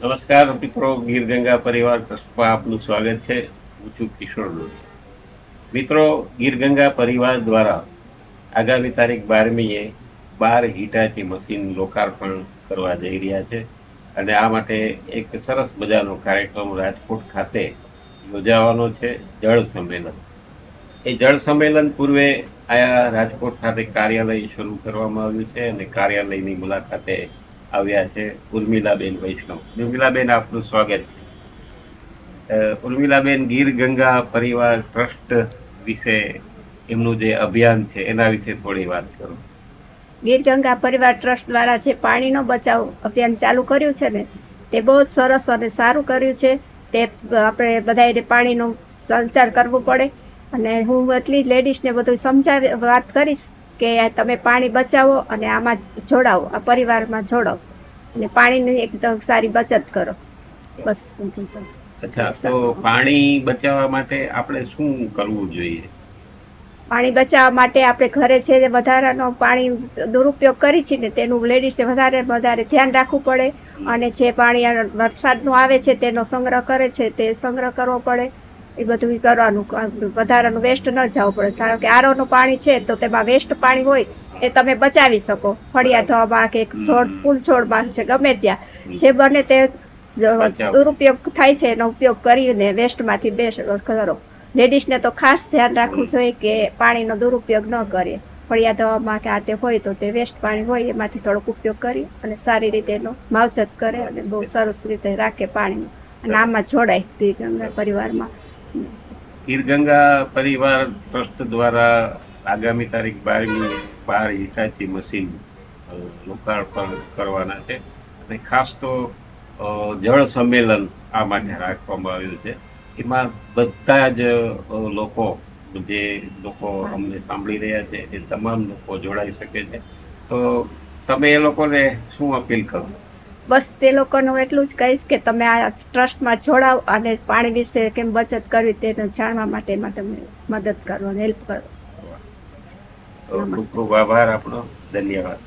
નમસ્કાર, મિત્રો. ગીર ગંગા પરિવાર ટ્રસ્ટમાં આપનું સ્વાગત છે. હું છું કિશોર દોશી મિત્રો ગીર ગંગા પરિવાર દ્વારા આગામી તારીખ બારમીએ બાર હિટાચી મશીન લોકાર્પણ કરવા જઈ રહ્યા છે અને આ માટે એક સરસ મજાનો કાર્યક્રમ રાજકોટ ખાતે યોજાવાનો છે જળ સંમેલન. એ જળ સંમેલન પૂર્વે આ રાજકોટ ખાતે કાર્યાલય શરૂ કરવામાં આવ્યું છે અને કાર્યાલયની મુલાકાતે આવ્યા છે ઉર્મિલાબેન વૈષ્ણવ. ઉર્મિલાબેન આપનું સ્વાગત છે. ઉર્મિલાબેન ગીર ગંગા પરિવાર ટ્રસ્ટ વિશે એમનું જે અભિયાન છે, એના વિશે થોડી વાત કરો. ગીર ગંગા પરિવાર ટ્રસ્ટ દ્વારા જે પાણીનો બચાવ અભિયાન ચાલુ કર્યું છે ને, તે બહુ જ સરસ અને સારું કર્યું છે. તે આપણે બધાએ પાણીનો સંચાર કરવો પડે. અને હું એટલી જ લેડીઝને બધું સમજાવી વાત કરીશ કે તમે પાણી બચાવો અને આમાં જોડાવો આ પરિવારમાં જોડાવો. અને પાણીની એકદમ સારી બચત કરો. બસ. અચ્છા તો પાણી બચાવવા માટે આપણે શું કરવું જોઈએ? પાણી બચાવવા માટે આપણે ઘરે છે તે વધારાનો પાણી દુરુપયોગ કરી છે ને તેનું લેડીઝે વધારે વધારે ધ્યાન રાખવું પડે. અને જે પાણી વરસાદનું આવે છે તેનો સંગ્રહ કરે છે તે સંગ્રહ કરવો પડે. એ બધું કરવાનું વધારાનું વેસ્ટ ન જવું પડે. કારણ કે આરોનું પાણી છે તો તેમાં વેસ્ટ પાણી હોય તે તમે બચાવી શકો. ફળિયા ધોવામાં કે છોડ ફૂલ છોડમાં છે ગમે ત્યાં. જે બને તે દુરુપયોગ થાય છે એનો ઉપયોગ કરીને વેસ્ટમાંથી બેસ્ટ કરો લેડીઝને તો ખાસ ધ્યાન રાખવું જોઈએ કે પાણીનો દુરુપયોગ ન કરીએ. ફળિયા ધોવામાં કે આ તે હોય તો તે વેસ્ટ પાણી હોય એમાંથી થોડોક ઉપયોગ કરી અને સારી રીતે એનો માવજત કરે અને બહુ સરસ રીતે રાખે પાણીનું. અને આમાં જોડાય પરિવારમાં. ગીર ગંગા પરિવાર ટ્રસ્ટ દ્વારા આગામી તારીખ બારમી બાર હિટાચી મશીન લોકાર્પણ કરવાના છે. અને ખાસ તો જળ સંમેલન આ માટે રાખવામાં આવ્યું છે. એમાં બધા જ લોકો, જે લોકો અમને સાંભળી રહ્યા છે, એ તમામ લોકો જોડાઈ શકે છે. તો તમે એ લોકોને શું અપીલ કરો? બસ તે લોકોનું એટલું જ કહીશ કે તમે આ ટ્રસ્ટમાં જોડાવ અને પાણી વિશે કેમ બચત કરવી તેને જાણવા માટે એમાં તમે મદદ કરો હેલ્પ કરો. ખૂબ ખૂબ આભાર આપણો ધન્યવાદ.